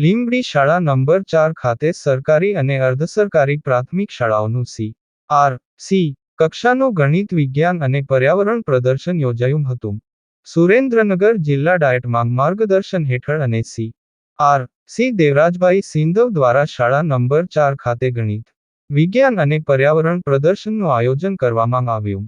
લીંબડી શાળા નંબર ચાર ખાતે સરકારી અને અર્ધસરકારી પ્રાથમિક શાળાઓનું સી. આર. સી. કક્ષાનો ગણિત, વિજ્ઞાન અને પર્યાવરણ પ્રદર્શન યોજાયું હતું. સુરેન્દ્રનગર જિલ્લા ડાયટમાં માર્ગદર્શન હેઠળ અને C. R. C. Devrajbhai Sindhav દ્વારા શાળા નંબર ચાર ખાતે ગણિત, વિજ્ઞાન અને પર્યાવરણ પ્રદર્શનનું આયોજન કરવામાં આવ્યું.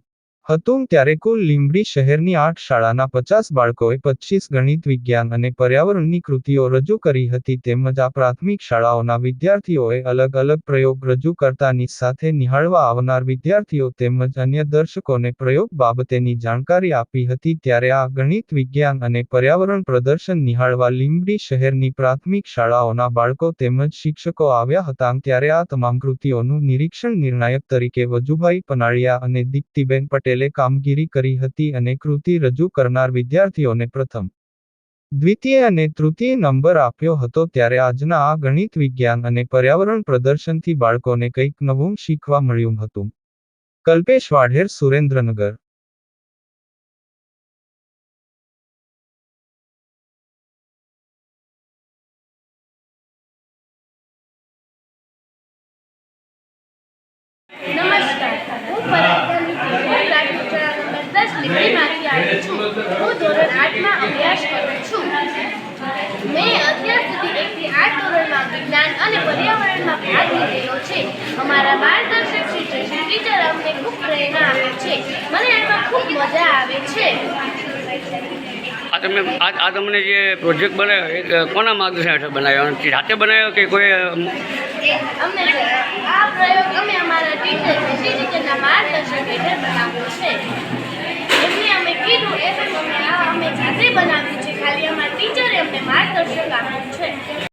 હતું ત્યારે કુલ લીંબડી શહેરની આઠ શાળાના પચાસ બાળકોએ પચીસ ગણિત વિજ્ઞાન અને પર્યાવરણની કૃતિઓ રજૂ કરી હતી તેમજ આ પ્રાથમિક શાળાઓના વિદ્યાર્થીઓએ અલગ અલગ પ્રયોગ રજૂ કરતાની સાથે નિહાળવા આવનાર વિદ્યાર્થીઓ તેમજ અન્ય દર્શકોને પ્રયોગ બાબતેની જાણકારી આપી હતી ત્યારે આ ગણિત વિજ્ઞાન અને પર્યાવરણ પ્રદર્શન નિહાળવા લીંબડી શહેરની પ્રાથમિક શાળાઓના બાળકો તેમજ શિક્ષકો આવ્યા હતા ત્યારે આ તમામ કૃતિઓનું નિરીક્ષણ નિર્ણાયક તરીકે વજુભાઈ પનાળિયા અને દીપ્તિબેન પટેલે કામગીરી કરી હતી અને કૃતિ રજૂ કરનાર વિદ્યાર્થીઓને પ્રથમ દ્વિતીય અને તૃતીય નંબર આપ્યો હતો ત્યારે આજના આ ગણિત વિજ્ઞાન અને પર્યાવરણ પ્રદર્શનથી બાળકોને કંઈક નવું શીખવા મળ્યું હતું. કલ્પેશ વાઢેર, સુરેન્દ્રનગર. નંબર આવી છું. હું ધોરણ આઠમાં અભ્યાસ કરું છું. મેં અત્યાર સુધી એકથી આઠ ધોરણમાં વિજ્ઞાન અને પર્યાવરણમાં ભાગ લીધેલો છે. અમારા માર્ગદર્શક શ્રી ટીચર અમને ખૂબ પ્રેરણા આપે છે. મને એમાં ખૂબ મજા આવે છે. આ તમે આ તમને જે પ્રોજેક્ટ બનાવ્યો એ કોના માર્ગદર્શન હેઠળ બનાવ્યો? જાતે બનાવ્યો કે કોઈ અમે આ પ્રયોગ અમે બનાવ્યું છે ખાલી અમારા ટીચરે અમને માર્ગદર્શક આપ્યું છે.